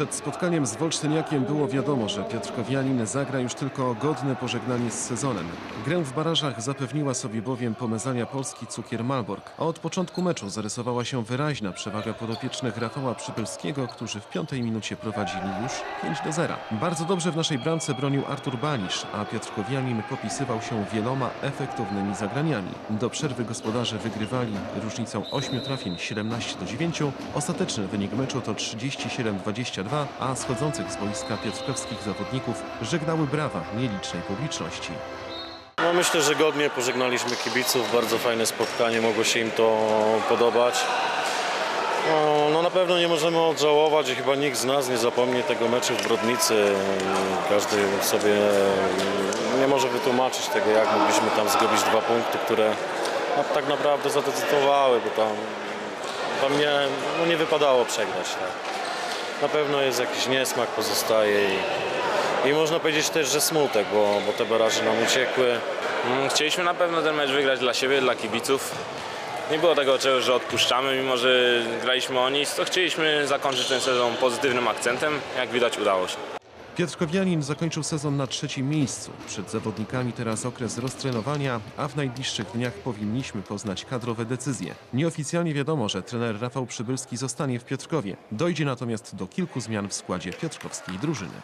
Przed spotkaniem z Wolsztyniakiem było wiadomo, że Piotrkowianin zagra już tylko godne pożegnanie z sezonem. Grę w barażach zapewniła sobie bowiem pomezania Polski cukier Malbork, a od początku meczu zarysowała się wyraźna przewaga podopiecznych Rafała Przypylskiego, którzy w piątej minucie prowadzili już 5 do 0. Bardzo dobrze w naszej bramce bronił Artur Banisz, a Piotrkowianin popisywał się wieloma efektownymi zagraniami. Do przerwy gospodarze wygrywali różnicą 8 trafień 17 do 9. Ostateczny wynik meczu to 37-22, a schodzących z boiska piotrkowskich zawodników żegnały brawa nielicznej publiczności. No myślę, że godnie pożegnaliśmy kibiców, bardzo fajne spotkanie, mogło się im to podobać. No, no na pewno nie możemy odżałować i chyba nikt z nas nie zapomni tego meczu w Brodnicy. Każdy sobie nie może wytłumaczyć tego, jak mogliśmy tam zgubić dwa punkty, które no, tak naprawdę zadecydowały, bo tam, tam nie, no nie wypadało przegrać. Tak. Na pewno jest jakiś niesmak pozostaje i, i można powiedzieć też, że smutek, bo, bo te baraże nam uciekły. Mm, Chcieliśmy na pewno ten mecz wygrać dla siebie, dla kibiców. Nie było tego czegoś, że odpuszczamy, mimo że graliśmy o nic, to chcieliśmy zakończyć ten sezon pozytywnym akcentem. Jak widać udało się. Piotrkowianin zakończył sezon na trzecim miejscu. Przed zawodnikami teraz okres roztrenowania, a w najbliższych dniach powinniśmy poznać kadrowe decyzje. Nieoficjalnie wiadomo, że trener Rafał Przybylski zostanie w Piotrkowie. Dojdzie natomiast do kilku zmian w składzie piotrkowskiej drużyny.